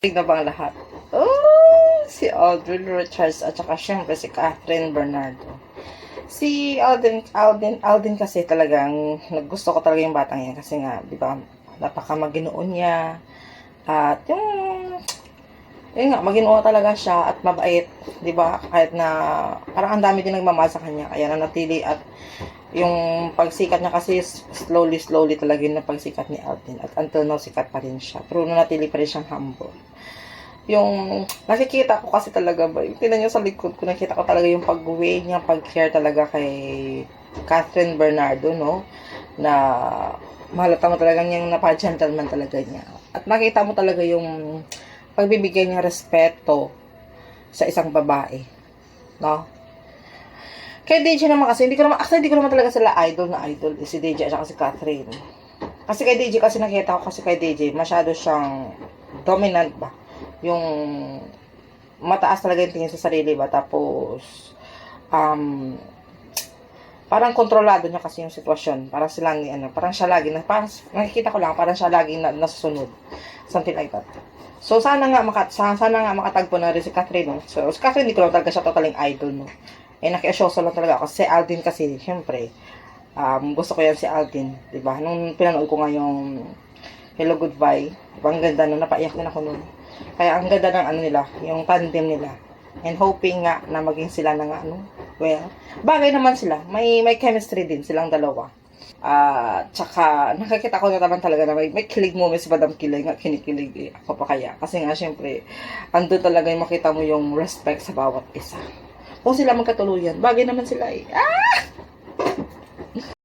Tignan ba ang lahat? Oh, si Aldrin Richards at saka syempre si Catherine Bernardo. Si Alden, Alden, Alden kasi talagang naggusto ko talaga yung batang yan kasi nga, di ba, napaka maginoon niya. At yung, yun nga, maginoo talaga siya at mabait, di ba? Kahit na, parang ang dami din nagmamahal sa kanya, kaya nanatili at yung pagsikat niya kasi slowly, slowly talaga yung pagsikat ni Alden. At until now, sikat pa rin siya. Pero nanatili pa rin siyang humble yung nakikita ko kasi talaga ba, yung tinan nyo sa likod ko, nakita ko talaga yung pag-way niya, pag-care talaga kay Catherine Bernardo, no? Na mahalata mo talaga niyang napa-gentleman talaga niya. At nakita mo talaga yung pagbibigay niya respeto sa isang babae, no? Kay DJ naman kasi, hindi ko naman, actually hindi ko naman talaga sila idol na idol, si DJ at si Catherine. Kasi kay DJ, kasi nakita ko kasi kay DJ, masyado siyang dominant ba? yung mataas talaga yung tingin sa sarili ba tapos um parang kontrolado niya kasi yung sitwasyon parang sila ni ano parang siya lagi na parang nakikita ko lang parang siya lagi na, nasusunod something like that so sana nga maka, sana nga makatagpo na rin si Catherine no? so si Catherine hindi ko lang talaga siya totaling idol no eh nakiasyoso lang talaga ako si Aldin kasi syempre um, gusto ko yan si Aldin di ba nung pinanood ko nga yung Hello Goodbye diba ang ganda no napaiyak din ako nun kaya ang ganda ng ano nila, yung tandem nila. And hoping nga na maging sila na nga, ano, well, bagay naman sila. May may chemistry din silang dalawa. Ah, tsaka nakakita ko na naman talaga na may, may kilig mo, si Madam Kilig nga kinikilig eh. Ako pa kaya. Kasi nga, syempre, ando talaga yung makita mo yung respect sa bawat isa. Kung sila magkatuluyan, bagay naman sila eh. Ah!